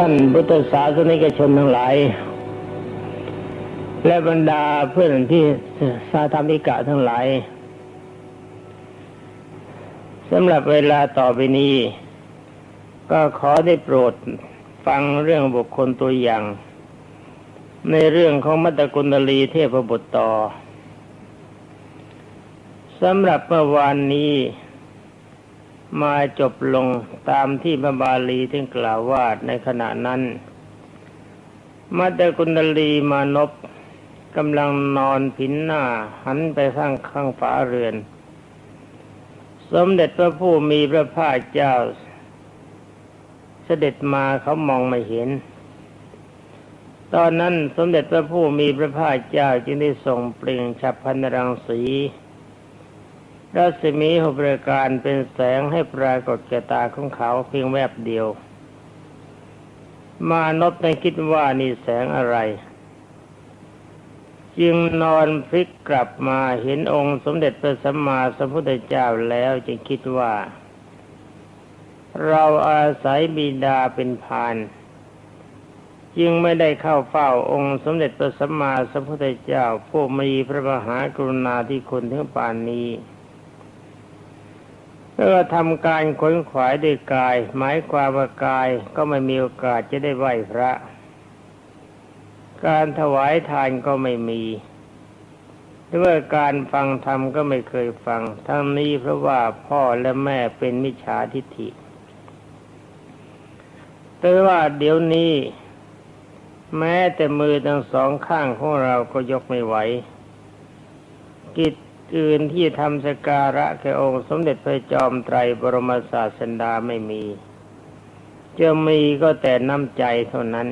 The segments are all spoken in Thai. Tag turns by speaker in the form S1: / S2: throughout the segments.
S1: ท่านพุทธศาสนิกชนทั้งหลาย และบรรดาเพื่อนที่สาธรรมิกะทั้งหลายสำหรับเวลาต่อไปนี้ ก็ขอได้โปรดฟังเรื่องบุคคลตัวอย่าง ในเรื่องของมัตตกุณลีเทพบุตรต่อสำหรับเมื่อวานนี้ มาจบลงตามที่พระบาลีที่กล่าวว่าในขณะนั้นมัตตกุณลีมานพกำลังนอนผินหน้าหันไปข้างข้างฝาเรือน สมเด็จพระผู้มีพระภาคเจ้า เสด็จมาเขามองไม่เห็น ตอนนั้นสมเด็จพระผู้มีพระภาคเจ้าจึงได้ส่งเปล่งฉับพันรังสี รัศมีหกประการเป็นแสงให้ปรากฏแก่ตาของเขาเพียงแวบเดียว มานพในคิดว่านี่แสงอะไร จึงนอนพลิกกลับมาเห็นองค์สมเด็จพระสัมมาสัมพุทธเจ้าแล้วจึงคิดว่า เราอาศัยบิดาเป็นพานจึงไม่ได้เข้าเฝ้าองค์สมเด็จพระสัมมาสัมพุทธเจ้าผู้มีพระมหากรุณาธิคุณถึงป่านนี้ แล้วก็ทำการขนขวายด้วยกาย หมายความว่ากายก็ไม่มีโอกาสจะได้ไหว้พระ การถวายทานก็ไม่มีหรือว่าการฟังธรรมก็ไม่เคยฟัง ทั้งนี้เพราะว่าพ่อและแม่เป็นมิจฉาทิฏฐิ แต่ว่าเดี๋ยวนี้ แม้แต่มือทั้งสองข้างของเราก็ยกไม่ไหว กิจ อื่นที่ทำสการะแก่องค์สมเด็จพระจอมไตรบรมศาสดาไม่มี จะมีก็แต่น้ำใจเท่านั้น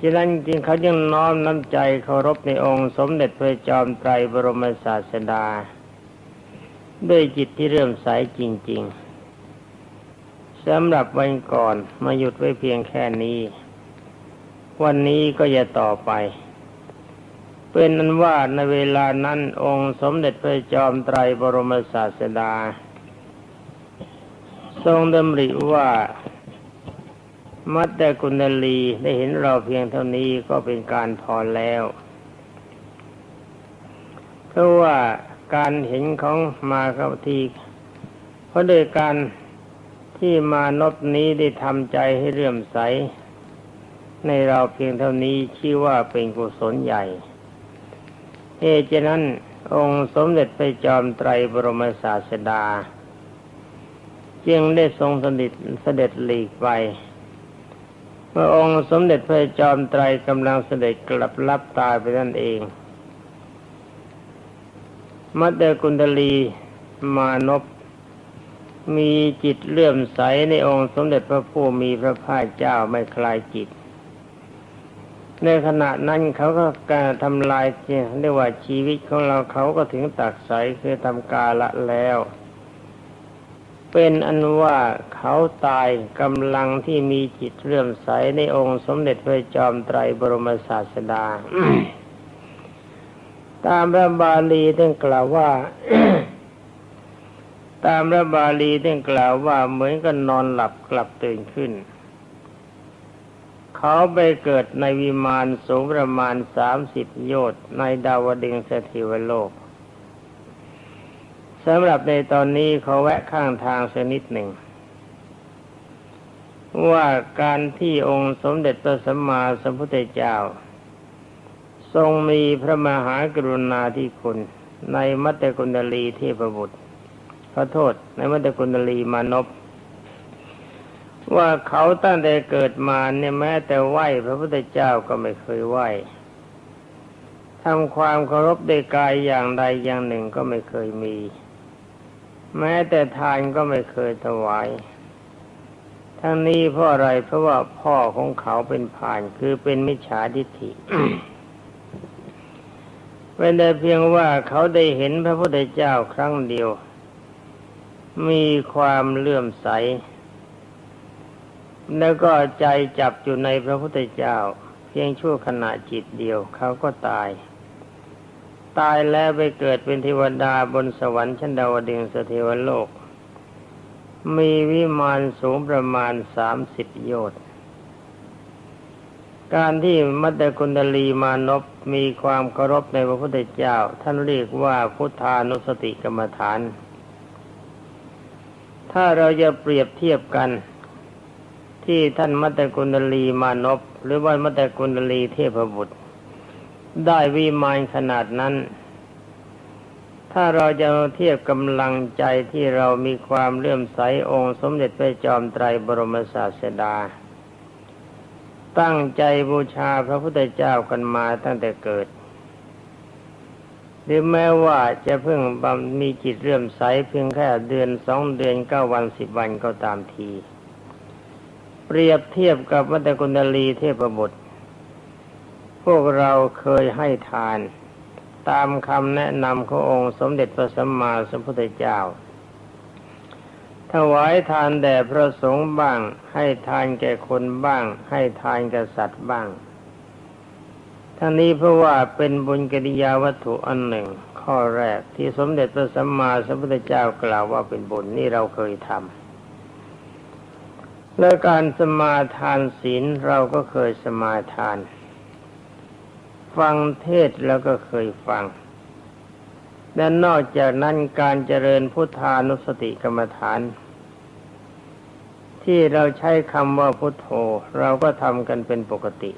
S1: ฉะนั้นจริงเขายังน้อมน้ำใจเคารพในองค์สมเด็จพระจอมไตรบรมศาสดา ด้วยจิตที่เริ่มใสจริง ๆสำหรับวันก่อนมาหยุดไว้เพียงแค่นี้ วันนี้ก็จะต่อไป เป็นนั้นว่าในเวลานั้นองค์สมเด็จพระจอมไตรบรมศาสดา ทรงดำริว่า มัตตกุณลีได้เห็นเราเพียงเท่านี้ก็เป็นการพอแล้ว เพราะว่าการเห็นของมาเข้าทีเพราะโดยการที่มานพนี้ได้ทำใจให้เรื่มใส ในเราเพียงเท่านี้ชื่อว่าเป็นกุศลใหญ่ เหตุฉะนั้น องค์สมเด็จพระจอมไตรบรมศาสดา จึงได้ทรงสนิทเสด็จหลีกไปเมื่อองค์สมเด็จพระจอมไตรกำลังเสด็จกลับลับตายไปนั่นเองมัตเตกุณฑลีมานพมีจิตเลื่อมใสในองค์สมเด็จพระผู้มีพระภาคเจ้าไม่คลายจิต ในขณะนั้นเขาก็การทำลายเรียกว่าชีวิตของเราเขาก็ถึงตักใสคือทำกาละแล้ว เป็นอันว่าเขาตายกำลังที่มีจิตเรื่อมใสในองค์สมเด็จพระจอมไตรบรมศาสดา ตามพระบาลีท่านกล่าวว่า ตามพระบาลีท่านกล่าวว่าเหมือนกับนอนหลับกลับตื่นขึ้น เขาไปเกิดในวิมานสูงประมาณสามสิบโยชน์ในดาวดึงสถิวโลกสำหรับในตอนนี้เขาแวะข้างทางสนิดหนึ่ง ว่าการที่องค์สมเด็จพระสัมมาสัมพุทธเจ้า ทรงมีพระมหากรุณาธิคุณ ในมัตตกุณลีเทพบุตรขอโทษในมัตตกุณลีมานพ ว่าเขาตั้งแต่เกิดมาเนี่ยแม้แต่ไหวพระพุทธเจ้าก็ไม่เคยไหวทำความเคารพในกายอย่างใดอย่างหนึ่งก็ไม่เคยมี แม้แต่ทานก็ไม่เคยถวาย ทั้งนี้เพราะอะไรเพราะว่าพ่อของเขาเป็นผ่านคือเป็นมิจฉาทิฏฐิเป็นแต่เพียงว่าเขาได้เห็นพระพุทธเจ้าครั้งเดียว มีความเลื่อมใส แล้วก็ใจจับอยู่ในพระพุทธเจ้า เพียงชั่วขณะจิตเดียวเขาก็ตาย ตายแล้วไปเกิดเป็นเทวดาบนสวรรค์ชั้นดาวดึงสเทวโลก มีวิมานสูงประมาณสามสิบโยชน์การที่มัตตกุณดลีมานพมีความเคารพในพระพุทธเจ้า ท่านเรียกว่าพุทธานุสติกรรมฐาน ถ้าเราจะเปรียบเทียบกัน ที่ท่านมัตตกุณลีมานพหรือว่ามัตตกุณลีเทพบุตร ได้วิมานขนาดนั้น ถ้าเราจะเทียบกำลังใจที่เรามีความเลื่อมใสองค์สมเด็จพระจอมไตรบรมศาสดา ตั้งใจบูชาพระพุทธเจ้ากันมาตั้งแต่เกิด หรือแม้ว่าจะเพิ่งบำมีจิตเรื่อมใสเพียงแค่เดือนสองเดือนเก้าวันสิบวันก็ตามที เรียบเทียบกับวัตกุณลีเทพบุตร พวกเราเคยให้ทาน ตามคำแนะนำขององค์สมเด็จพระสัมมาสัมพุทธเจ้า ถวายทานแด่พระสงฆ์บ้าง ให้ทานแก่คนบ้าง ให้ทานแก่สัตว์บ้าง ทั้งนี้เพราะว่าเป็นบุญกิริยาวัตถุอันหนึ่ง ข้อแรกที่สมเด็จพระสัมมาสัมพุทธเจ้ากล่าวว่าเป็นบุญนี่เราเคยทำ และการสมาทานศีลเราก็เคยสมาทาน ฟังเทศแล้วก็เคยฟังและนอกจากนั้นการเจริญพุทธานุสติกรรมฐาน ที่เราใช้คำว่าพุทโธเราก็ทำกันเป็นปกติ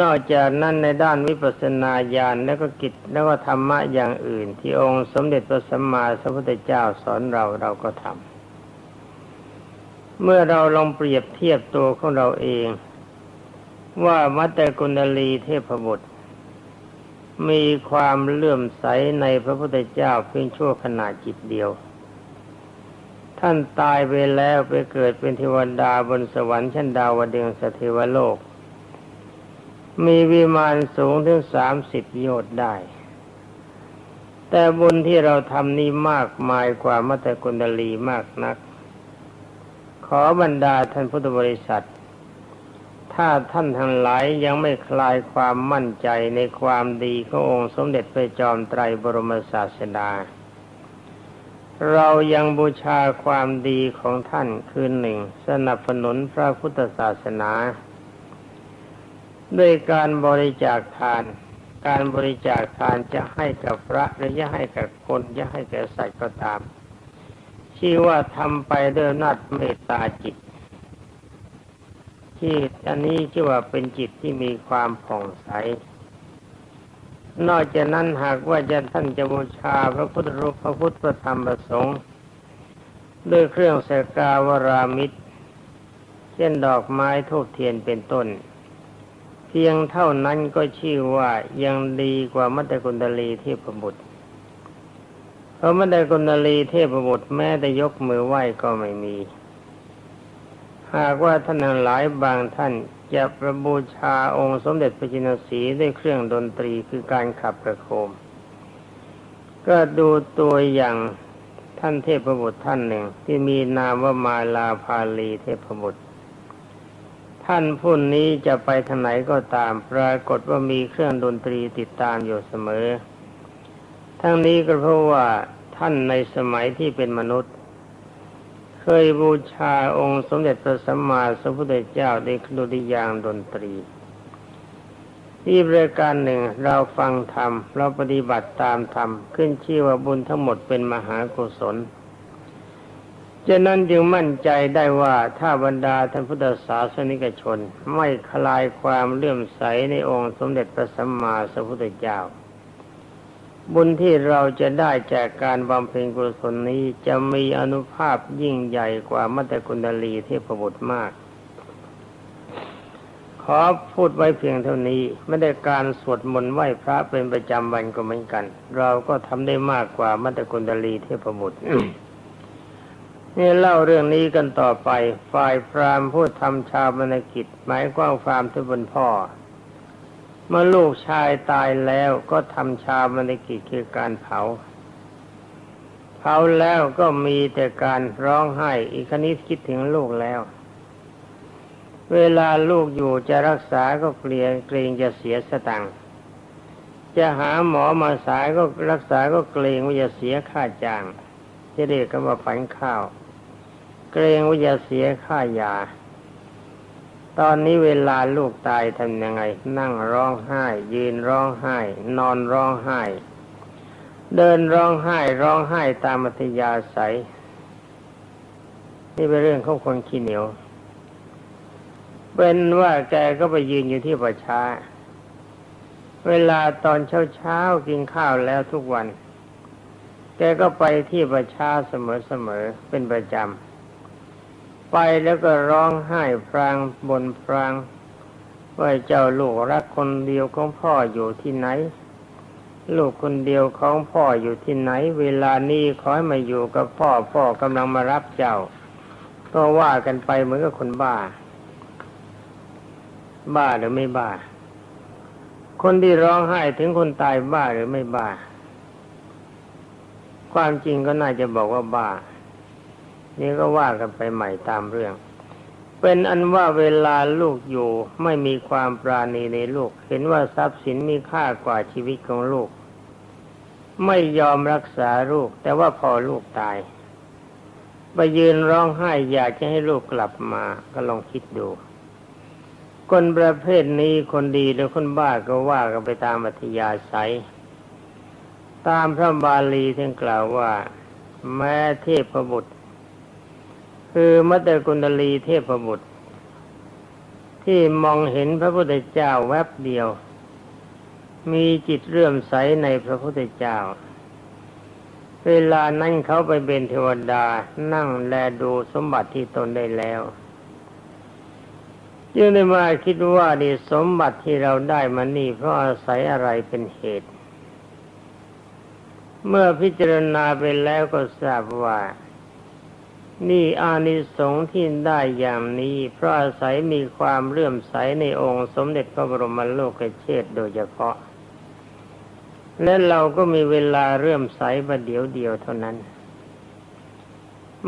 S1: นอกจากนั้นในด้านวิปัสสนาญาณแล้วก็กิจแล้วก็ธรรมะอย่างอื่น ที่องค์สมเด็จพระสัมมาสัมพุทธเจ้าสอนเราเราก็ทำ เมื่อเราลองเปรียบเทียบตัวของเราเอง ว่ามัตตกุณลีเทพบุตร มีความเลื่อมใสในพระพุทธเจ้าเพียงชั่วขณะจิตเดียว ท่านตายไปแล้วไปเกิดเป็นเทวดาบนสวรรค์ชั้นดาวดึงสเทวโลก มีวิมานสูงถึงสามสิบโยชน์ได้ แต่บุญที่เราทำนี้มากมายกว่ามัตตกุณลีมากนัก อบรรดาท่านพุทธบริษัท ถ้าท่านทั้งหลายยังไม่คลายความมั่นใจในความดีขององค์สมเด็จพระจอมไตรบรมศาสดา เรายังบูชาความดีของท่านคือหนึ่ง สนับสนุนพระพุทธศาสนา ด้วยการบริจาคทาน การบริจาคทานจะให้กับพระหรือจะให้กับคนจะให้แก่สัตว์ก็ตาม ชื่อว่าทำไปด้วยนัดเมตตาจิตที่อันนี้ชื่อว่าเป็นจิตที่มีความผ่องใส นอกจากนั้นหากว่าจะท่านจะบูชาพระพุทธรูปพระพุทธธรรมประสงค์ด้วยเครื่องสกาวรามิตร เช่นดอกไม้ทูบเทียนเป็นต้น เพียงเท่านั้นก็ชื่อว่ายังดีกว่ามัตตกุณดลีเทพบุตร พราะมัตตกุณลีเทพบุตรแม้แต่ยกมือไหว้ก็ไม่มี หากว่าท่านหลายบางท่านจะประบูชาองค์สมเด็จพระจินสีด้วยเครื่องดนตรีคือการขับประโคม ก็ดูตัวอย่างท่านเทพบุตรท่านหนึ่ง ที่มีนามว่ามาลาภาลีเทพบุตร ท่านผู้นี้จะไปทางไหนก็ตามปรากฏว่ามีเครื่องดนตรีติดตามอยู่เสมอ ทั้งนี้ก็เพราะว่าท่านในสมัยที่เป็นมนุษย์ เคยบูชาองค์สมเด็จพระสัมมาสัมพุทธเจ้าในดุริยางดนตรีที่บริการหนึ่งเราฟังธรรม เราปฏิบัติตามธรรม ขึ้นชื่อว่าบุญทั้งหมดเป็นมหากุศลฉะนั้นจึงมั่นใจได้ว่าถ้าบรรดาท่านพุทธศาสนิกชน ไม่คลายความเลื่อมใสในองค์สมเด็จพระสัมมาสัมพุทธเจ้า บุญที่เราจะได้จากการบำเพ็ญกุศลนี้จะมีอนุภาพยิ่งใหญ่กว่ามัตตกุณลีเทพบุตรมาก ขอพูดไว้เพียงเท่านี้ ไม่ได้การสวดมนต์ไหว้พระเป็นประจำวันก็เหมือนกัน เราก็ทำได้มากกว่ามัตตกุณลีเทพบุตรนี่เล่าเรื่องนี้กันต่อไป ฝ่ายพรามผู้ทำชาวบรรกิจหมายกว้างฟามทุบนพ่อ เมื่อลูกชายตายแล้วก็ทำชาบนกิจคือการเผา เผาแล้วก็มีแต่การร้องไห้ อีกคณิตคิดถึงลูกแล้ว เวลาลูกอยู่จะรักษาก็เกลียเกรงจะเสียสตังค์จะหาหมอมาสายก็รักษาก็เกรงว่าจะเสียค่าจ้างจะเรียกกันว่าฝันข้าว เกรงว่าจะเสียค่ายา ตอนนี้เวลาลูกตายทำยังไง นั่งร้องไห้ ยืนร้องไห้ นอนร้องไห้ เดินร้องไห้ร้องไห้ตามมัธยาศัยนี่เป็นเรื่องของคนขี้เหนียว เป็นว่าแกก็ไปยืนอยู่ที่ประชา เวลาตอนเช้าเช้ากินข้าวแล้วทุกวัน แกก็ไปที่ประชาเสมอๆเป็นประจำ ไปแล้วก็ร้องไห้พรางบนพรางว่าเจ้าลูกรักคนเดียวของพ่ออยู่ที่ไหน ลูกคนเดียวของพ่ออยู่ที่ไหน เวลานี้ขอให้มาอยู่กับพ่อพ่อกำลังมารับเจ้า ก็ว่ากันไปเหมือนกับคนบ้า บ้าหรือไม่บ้า คนที่ร้องไห้ถึงคนตายบ้าหรือไม่บ้า ความจริงก็น่าจะบอกว่าบ้า นี่ก็ว่ากันไปใหม่ตามเรื่อง เป็นอันว่าเวลาลูกอยู่ไม่มีความปราณีในลูก เห็นว่าทรัพย์สินมีค่ากว่าชีวิตของลูก ไม่ยอมรักษาลูก แต่ว่าพอลูกตายไปยืนร้องไห้อยากจะให้ลูกกลับมาก็ลองคิดดู คนประเภทนี้คนดีหรือคนบ้าก็ว่ากันไปตามอัธยาศัย ตามพระบาลีท่านกล่าวว่า แม้เทพบุตร คือมัตตกุณลีเทพบุตร ที่มองเห็นพระพุทธเจ้าแวบเดียว มีจิตเรื่อมใสในพระพุทธเจ้า เวลานั้นเขาไปเป็นเทวดานั่งแลดูสมบัติที่ตนได้แล้วยังได้มาคิดว่านี่สมบัติที่เราได้มานี่เพราะอาศัยอะไรเป็นเหตุ เมื่อพิจารณาไปแล้วก็ทราบว่า นี่อานิสงส์ที่ได้อย่างนี้ เพราะอาศัยมีความเลื่อมใสในองค์สมเด็จพระบรมโลกเชษโดยเฉพาะ และเราก็มีเวลาเลื่อมใสประเดี๋ยวเดียวเท่านั้น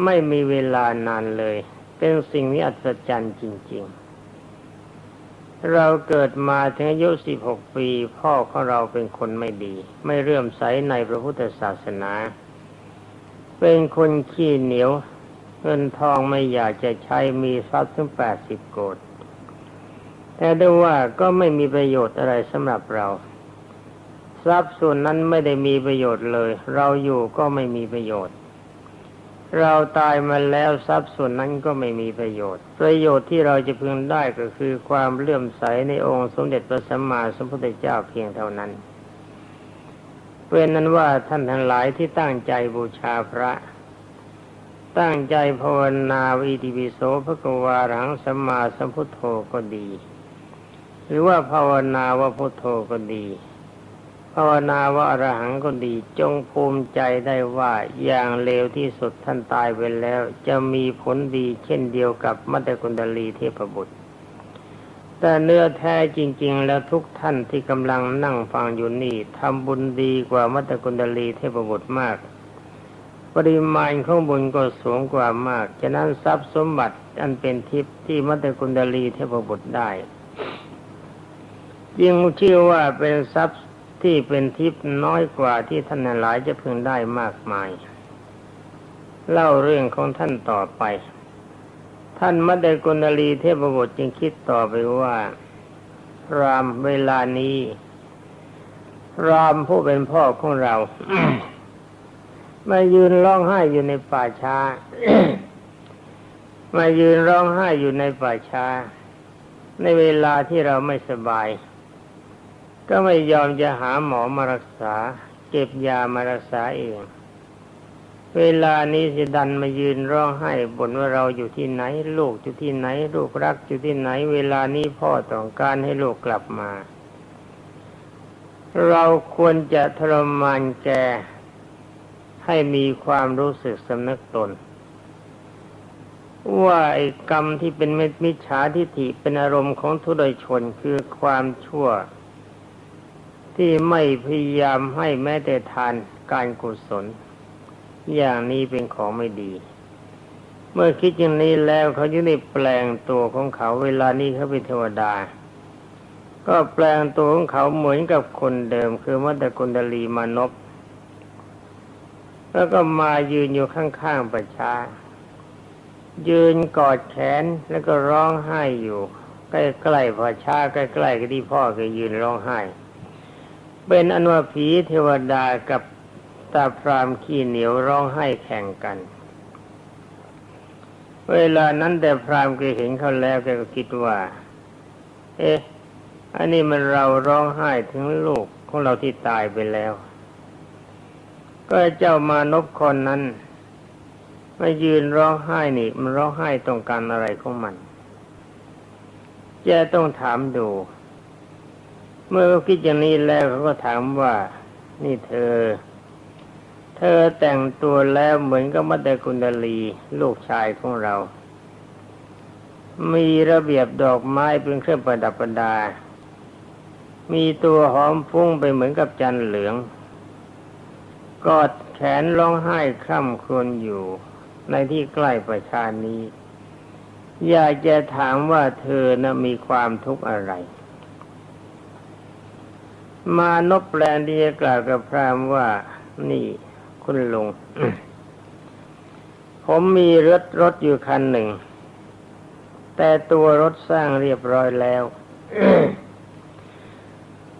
S1: ไม่มีเวลานานเลย เป็นสิ่งนี้อัศจรรย์จริง ๆ เราเกิดมาถึงอายุสิบหกปี พ่อของเราเป็นคนไม่ดี ไม่เรื่อมใสในพระพุทธศาสนา เป็นคนขี้เหนียว เงินทองไม่อยากจะใช้มีทรัพย์ถึงแปดสิบโกดแต่ได้ว่าก็ไม่มีประโยชน์อะไรสำหรับเรา ทรัพย์ส่วนนั้นไม่ได้มีประโยชน์เลย เราอยู่ก็ไม่มีประโยชน์ เราตายมาแล้วทรัพย์ส่วนนั้นก็ไม่มีประโยชน์ ประโยชน์ที่เราจะพึงได้ก็คือความเลื่อมใสในองค์สมเด็จพระสัมมาสัมพุทธเจ้าเพียงเท่านั้นเป็นนั้นว่าท่านทั้งหลายที่ตั้งใจบูชาพระ ตั้งใจภาวนาวิติปิโสพระกวาหังสัมมาสัมพุทโธก็ดี หรือว่าภาวนาว่าพุทโธก็ดี ภาวนาว่าอรหังก็ดี จงภูมิใจได้ว่าอย่างเลวที่สุดท่านตายไปแล้ว จะมีผลดีเช่นเดียวกับมัตตกุณดลีเทพบุตร แต่เนื้อแท้จริง ๆ แล้วทุกท่านที่กำลังนั่งฟังอยู่นี่ทำบุญดีกว่ามัตตกุณดลีเทพบุตรมาก ปริมาณของบุญก็สูงกว่ามาก ฉะนั้นทรัพย์สมบัติอันเป็นทิพย์ที่มัตตกุณดลีเทพบุตรได้ยิ่งชื่อว่าเป็นทรัพย์ที่เป็นทิพย์น้อยกว่าที่ท่านหลายจะพึงได้มากมาย เล่าเรื่องของท่านต่อไป ท่านมัดเดกุณลีเทพบุตรจึงคิดต่อไปว่า รามเวลานี้ รามผู้เป็นพ่อของเรา มายืนร้องไห้อยู่ในป่าช้า มายืนร้องไห้อยู่ในป่าช้า ในเวลาที่เราไม่สบาย ก็ไม่ยอมจะหาหมอมารักษา เก็บยามารักษาเอง เวลานี้สิดันมายืนร้องไห้บ่นว่าเราอยู่ที่ไหน ลูกอยู่ที่ไหน ลูกรักอยู่ที่ไหน เวลานี้พ่อต้องการให้ลูกกลับมา เราควรจะทรมานแก ให้มีความรู้สึกสำนึกตน ว่าไอ้กรรมที่เป็นมิจฉาทิฏฐิเป็นอารมณ์ของทุดยชนคือความชั่ว ที่ไม่พยายามให้แม้แต่ทานการกุศล อย่างนี้เป็นของไม่ดี เมื่อคิดอย่างนี้แล้วเขาจะได้แปลงตัวของเขาเวลานี้เขาเป็นเทวดาก็แปลงตัวของเขาเหมือนกับคนเดิม คือมัตตกุณดลีมานพ แล้วก็มายืนอยู่ข้างๆประชา ยืนกอดแขนแล้วก็ร้องไห้อยู่ ใกล้ๆพอช้าใกล้ๆกับที่พ่อเคยยืนร้องไห้ เป็นอนว่าผีเทวดากับตาพรามขี้เหนียวร้องไห้แข่งกัน เวลานั้นแต่พรามก็เห็นเขาแล้วแกก็คิดว่า เอ๊ะอันนี้มันเราร้องไห้ถึงลูกของเราที่ตายไปแล้ว ก็เจ้ามานพคนนั้นมายืนร้องไห้นี่ มันร้องไห้ต้องการอะไรของมันจะต้องถามดู เมื่อเขาคิดอย่างนี้แล้วเขาก็ถามว่า นี่เธอ เธอแต่งตัวแล้วเหมือนกับมัตตกุณดลีลูกชายของเรา มีระเบียบดอกไม้เป็นเครื่องประดับประดา มีตัวหอมฟุ้งไปเหมือนกับจันเหลือง กอดแขนร้องไห้คร่ำครวญอยู่ในที่ใกล้ประชานี้ อยากจะถามว่าเธอนะมีความทุกข์อะไร มานพแปลนดีกล่าวกับพรามว่านี่คุณลุง ผมมีรถรถอยู่คันหนึ่ง แต่ตัวรถสร้างเรียบร้อยแล้ว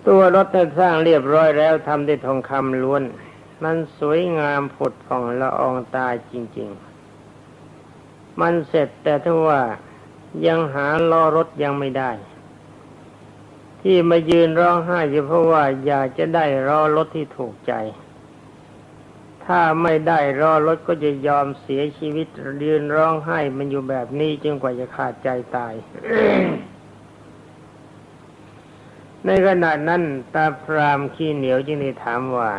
S1: ตัวรถสร้างเรียบร้อยแล้วทำด้วยทองคำล้วน มันสวยงามผุดผ่องละอองตาจริง ๆ มันเสร็จแต่ถ้าว่ายังหาล้อรถยังไม่ได้ ที่มายืนร้องไห้ก็เพราะว่าอยากจะได้ล้อรถที่ถูกใจ ถ้าไม่ได้ล้อรถก็จะยอมเสียชีวิตยืนร้องไห้มันอยู่แบบนี้จนกว่าจะขาดใจตายในขณะนั้นตาพรามขี้เหนียวจึงได้ถามว่า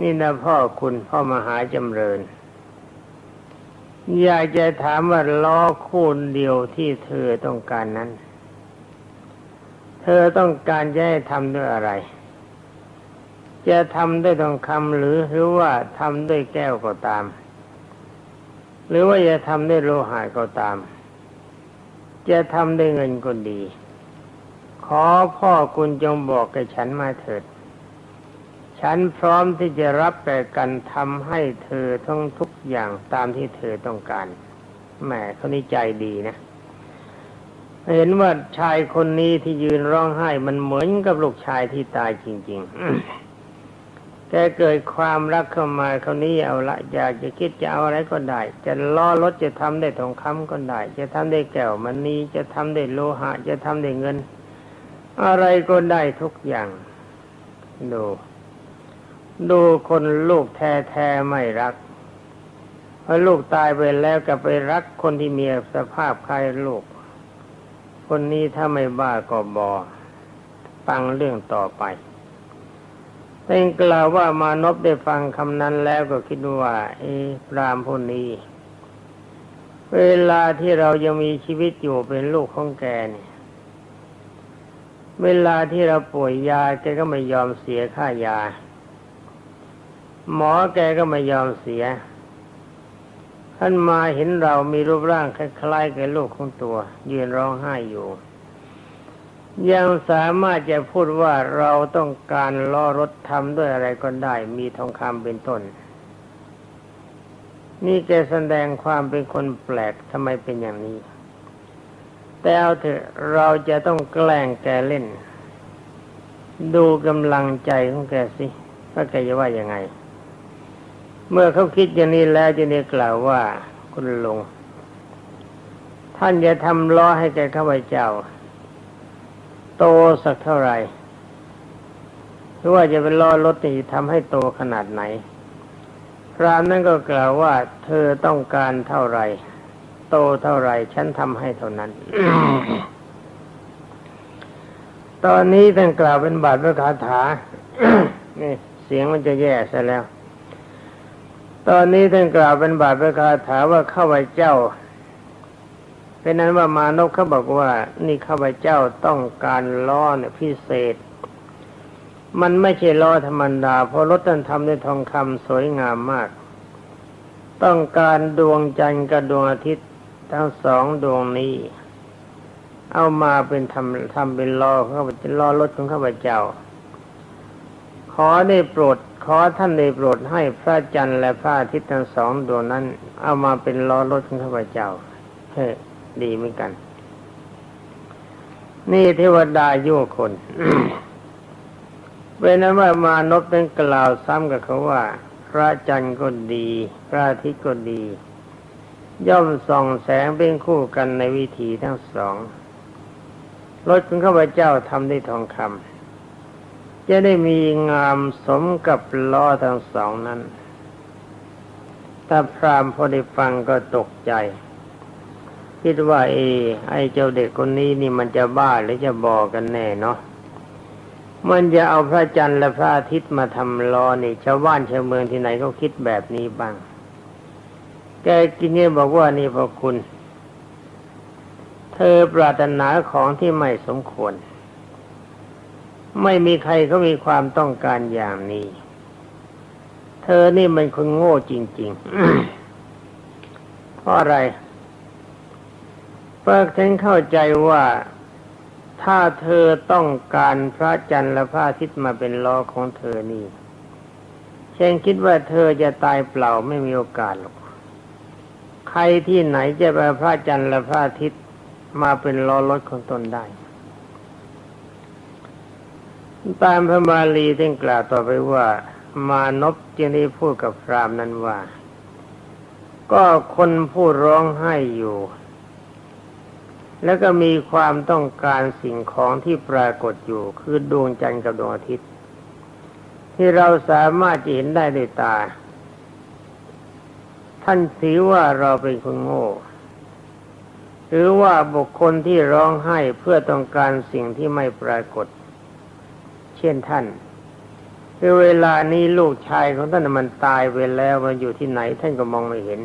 S1: นี่นะพ่อคุณพ่อมหาจำเริญ อยากจะถามว่าล้อคู่เดียวที่เธอต้องการนั้น เธอต้องการจะให้ทำด้วยอะไร จะทำด้วยทองคำหรือหรือว่าทำด้วยแก้วก็ตาม หรือว่าจะทำด้วยโลหะก็ตาม จะทำด้วยเงินก็ดี ขอพ่อคุณจงบอกกับฉันมาเถิด ฉันพร้อมที่จะรับแต่กันทำให้เธอทั้งทุกอย่างตามที่เธอต้องการแหมเขานี่ใจดีนะ เห็นว่าชายคนนี้ที่ยืนร้องไห้มันเหมือนกับลูกชายที่ตายจริง ๆ แกเกิดความรักเข้ามาเขานี้เอาละอยากจะคิดจะเอาอะไรก็ได้ จะล้อรถจะทำได้ทองคำก็ได้ จะทำได้แก้วมันนี้จะทำได้โลหะ จะทำได้เงิน อะไรก็ได้ทุกอย่างดู ดูคนลูกแท้ๆไม่รักพอลูกตายไปแล้วก็ไปรักคนที่มีสภาพคล้ายลูก คนนี้ถ้าไม่บ้าก็บอฟังเรื่องต่อไปเป็นกล่าวว่ามานพได้ฟังคำนั้นแล้วก็คิดว่า เอพรามผู้นี้ เวลาที่เรายังมีชีวิตอยู่เป็นลูกของแกเนี่ย เวลาที่เราป่วยยาแกก็ไม่ยอมเสียค่ายา หมอแกก็ไม่ยอมเสีย ท่านมาเห็นเรามีรูปร่างคล้ายๆกับลูกของตัว ยืนร้องไห้อยู่ ยังสามารถจะพูดว่าเราต้องการล้อรถทำด้วยอะไรก็ได้ มีทองคำเป็นต้น นี่แกแสดงความเป็นคนแปลกทำไมเป็นอย่างนี้ แต่เอาเถอะเราจะต้องแกล้งแกเล่น ดูกำลังใจของแกสิว่าแกจะว่ายังไง เมื่อเขาคิดอย่างนี้แล้วจะได้กล่าวว่าคุณลุงท่านจะทำล้อให้แกข้าพเจ้า โตสักเท่าไหร่หรือว่าจะเป็นล้อรถนี่ทำให้โตขนาดไหน พรามนั้นก็กล่าวว่า เธอต้องการเท่าไหร่ โตเท่าไหร่ ฉันทำให้เท่านั้น ตอนนี้ท่านกล่าวเป็นบาทพระคาถานี่เสียงมันจะแย่ซะแล้ว ตอนนี้ท่านกล่าวเป็นบาทพระคาถาว่าข้าพเจ้า เป็นนั้นว่ามานพเขาบอกว่า นี่ข้าพเจ้าต้องการล้อเนี่ยพิเศษ มันไม่ใช่ล้อธรรมดา เพราะรถท่านทำด้วยทองคำสวยงามมาก ต้องการดวงจันทร์กับดวงอาทิตย์ทั้งสองดวงนี้ เอามาเป็นทำทำเป็นล้อข้าพเจ้าล้อรถของข้าพเจ้าขอได้โปรด ขอท่านได้โปรดให้พระจันทร์และพระอาทิตย์ทั้งสองดวงนั้น เอามาเป็นล้อรถของข้าพเจ้าเฮ้ดีเหมือนกัน นี่เทวดายั่วคนเป็นนั้นว่ามานพเป็นกล่าวซ้ำกับเขาว่า พระจันทร์ก็ดี พระอาทิตย์ก็ดี ย่อมส่องแสงเป็นคู่กันในวิถีทั้งสองรถของข้าพเจ้าทำด้วยทองคำ จะได้มีงามสมกับล้อทั้งสองนั้น ถ้าพรามพอได้ฟังก็ตกใจ คิดว่าเอ ไอเจ้าเด็กคนนี้นี่มันจะบ้าหรือจะบอกกันแน่เนาะมันจะเอาพระจันทร์และพระอาทิตย์มาทำล้อนี่ชาวบ้านชาวเมืองที่ไหนเขาคิดแบบนี้บ้าง แกกินเนี่ยบอกว่านี่พอคุณ เธอปรารถนาของที่ไม่สมควร ไม่มีใครเขามีความต้องการอย่างนี้ เธอนี่มันคนโง่จริงๆเพราะอะไรเปิกฉันเข้าใจว่าถ้าเธอต้องการพระจันทร์และพระอาทิตย์มาเป็นล้อของเธอนี่ฉันคิดว่าเธอจะตายเปล่าไม่มีโอกาสหรอก ใครที่ไหนจะไปพระจันทร์และพระอาทิตย์มาเป็นล้อรถของตนได้ ตามพระบาลีท่านกล่าวต่อไปว่ามานพจึงได้พูดกับพรามนั้นว่า ก็คนผู้ร้องไห้อยู่ แล้วก็มีความต้องการสิ่งของที่ปรากฏอยู่ คือดวงจันทร์กับดวงอาทิตย์ ที่เราสามารถจะเห็นได้ด้วยตา ท่านถือว่าเราเป็นคนโง่หรือว่าบุคคลที่ร้องไห้เพื่อต้องการสิ่งที่ไม่ปรากฏ เช่นท่านคือเวลานี้ลูกชายของท่านมันตายไปแล้วมันอยู่ที่ไหนท่านก็มองไม่เห็น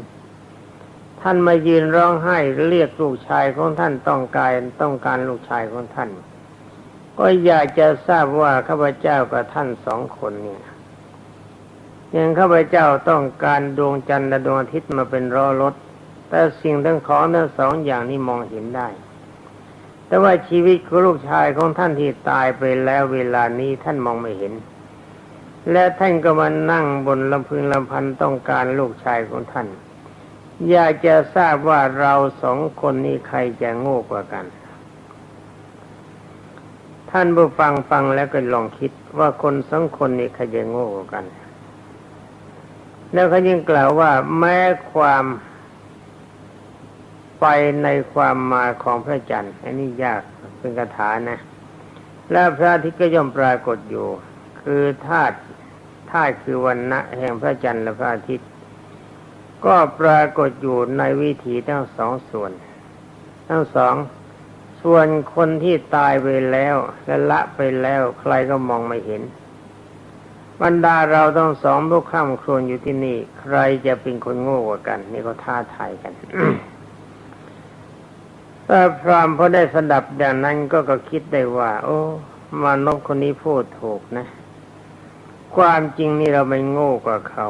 S1: ท่านมายืนร้องไห้เรียกลูกชายของท่านต้องการต้องการลูกชายของท่าน ก็อยากจะทราบว่าข้าพเจ้ากับท่านสองคนเนี่ยยังข้าพเจ้าต้องการดวงจันทร์และดวงอาทิตย์มาเป็นรอรถ แต่สิ่งทั้งของทั้งสองอย่างนี้มองเห็นได้ แต่ว่าชีวิตของลูกชายของท่านที่ตายไปแล้วเวลานี้ท่านมองไม่เห็น และท่านก็มานั่งบนลำพึงลำพันต้องการลูกชายของท่าน อยากจะทราบว่าเราสองคนนี้ใครจะโง่กว่ากัน ท่านผู้ฟังฟังแล้วก็ลองคิดว่าคนสองคนนี้ใครจะโง่กว่ากัน แล้วเขายังกล่าวว่าแม้ความ ไปในความมาของพระจันทร์อันนี้ยากเป็นคาถานะ และพระอาทิตย์ก็ย่อมปรากฏอยู่ คือธาตุธาตุคือวันณะแห่งพระจันทร์และพระอาทิตย์ ก็ปรากฏอยู่ในวิถีทั้งสองส่วน ทั้งสอง ส่วนคนที่ตายไปแล้วและละไปแล้วใครก็มองไม่เห็นบรรดาเราต้องสองลูกข้ามครนอยู่ที่นี่ ใครจะเป็นคนโง่กว่ากัน นี่ก็ท้าทายกัน แต่พรามพอได้สดับอย่างนั้นก็ก็คิดได้ว่า โอ้มานพคนนี้พูดถูกนะ ความจริงนี่เราไม่โง่กว่าเขา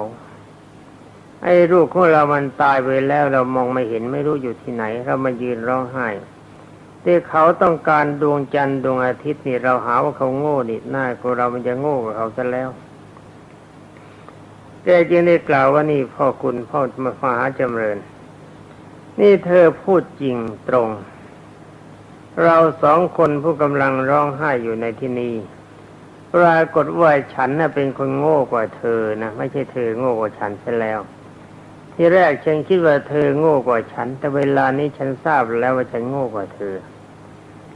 S1: ไอ้ลูกของเรามันตายไปแล้วเรามองไม่เห็นไม่รู้อยู่ที่ไหน เรามายืนร้องไห้ที่เขาต้องการดวงจันทร์ดวงอาทิตย์นี่เราหาว่าเขาโง่นี่หน้าของเรามันจะโง่กว่าเขาซะแล้วแกจึงได้กล่าวว่านี่พ่อคุณพ่อมหาจำเริญ นี่เธอพูดจริงตรง เราสองคนผู้กำลังร้องไห้อยู่ในที่นี้ปรากฏว่าฉันน่ะเป็นคนโง่กว่าเธอนะไม่ใช่เธอโง่กว่าฉันใช่แล้ว ที่แรกฉันคิดว่าเธอโง่กว่าฉัน แต่เวลานี้ฉันทราบแล้วว่าฉันโง่กว่าเธอ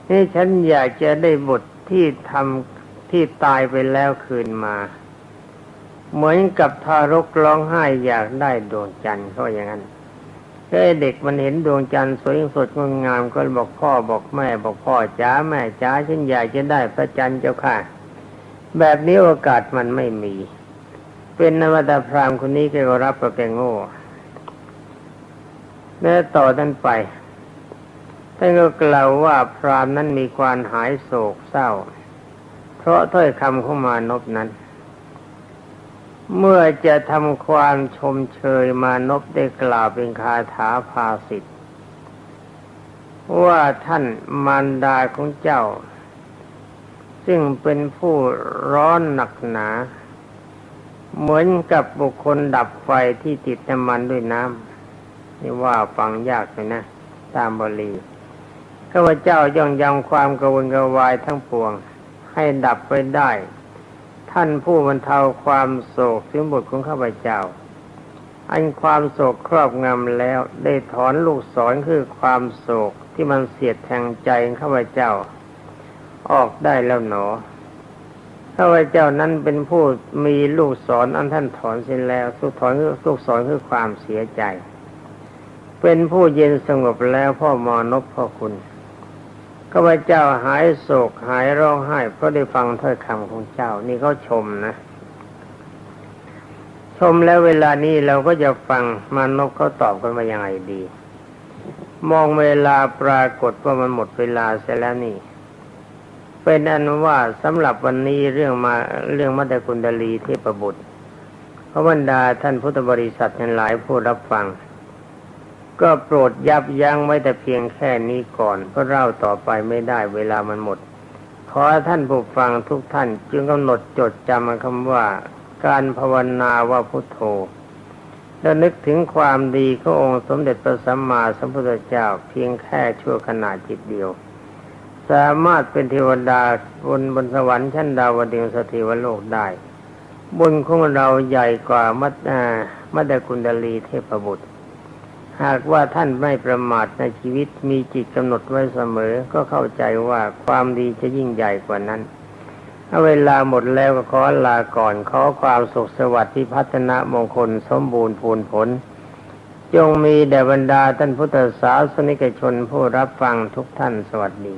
S1: นี่ฉันอยากจะได้บทที่ทำที่ตายไปแล้วคืนมา เหมือนกับทารกร้องไห้อยากได้ดวงจันทร์เขาอย่างนั้น เอ้เด็กมันเห็นดวงจันทร์สวยสดงดงามก็บอกพ่อบอกแม่บอกพ่อจ้าแม่จ้าฉันอยากจะได้พระจันทร์เจ้าค่ะ แบบนี้โอกาสมันไม่มี เป็นนวัตพรามคนนี้ก็รับประแกโง่แม้ต่อนั้นไปท่านก็กล่าวว่าพรามนั้นมีความหายโศกเศร้า เพราะถ้อยคำเข้ามานบนั้น เมื่อจะทำความชมเชยมานบได้กล่าวเป็นคาถาภาสิทธ์ว่าท่านมารดาของเจ้า ซึ่งเป็นผู้ร้อนหนักหนา เหมือนกับบุคคลดับไฟที่ติดน้ำมันด้วยน้ำนี่ว่าฟังยากเลยนะ ตามบาลีข้าพเจ้าย่องยำความกระวนกระวายทั้งปวง ให้ดับไปได้ ท่านผู้บรรเทาความโศกถึงบุตรของข้าพเจ้า อันความโศกครอบงำแล้วได้ถอนลูกศรคือความโศกที่มันเสียดแทงใจเข้าพเจ้า ออกได้แล้วหนอข้าพเจ้านั้นเป็นผู้มีลูกศรออันท่านถอนเสร็จแล้วลูกถอนลูกศรคือความเสียใจ เป็นผู้เย็นสงบแล้วพ่อมอนพพ่อคุณ ข้าพเจ้าหายโศกหายร้องไห้เพราะได้ฟังถ้อยคำของเจ้า นี่เขาชมนะ ชมแล้วเวลานี้เราก็จะฟังมานพเขาตอบกันมายังไงดี มองเวลาปรากฏว่ามันหมดเวลาเสียแล้วนี่ เป็นอันว่าสำหรับวันนี้เรื่องมาเรื่องมัตตกุณดลีเทพบุตรพระบรรดาท่านพุทธบริษัททั้งหลายผู้รับฟัง ก็โปรดยับยั้งไว้แต่เพียงแค่นี้ก่อนเพราะเล่าต่อไปไม่ได้เวลามันหมด ขอท่านผู้ฟังทุกท่านจึงกำหนดจดจำคำว่า การภาวนาว่าพุทโธแล้วนึกถึงความดีขององค์สมเด็จพระสัมมาสัมพุทธเจ้าเพียงแค่ชั่วขณะจิตเดียว สามารถเป็นเทวดาบนบนสวรรค์ชั้นดาวดึงสถิวโลกได้ บุญของเราใหญ่กว่ามัดอ่ามัดดกุณดลีเทพบุตร หากว่าท่านไม่ประมาทในชีวิตมีจิตกำหนดไว้เสมอ ก็เข้าใจว่าความดีจะยิ่งใหญ่กว่านั้นเอาเวลาหมดแล้วก็ขอลาก่อน ขอความสุขสวัสดิ์ที่พัฒนามงคลสมบูรณ์พูนผล จงมีแด่บรรดาท่านพุทธศาสนิกชนผู้รับฟังทุกท่านสวัสดี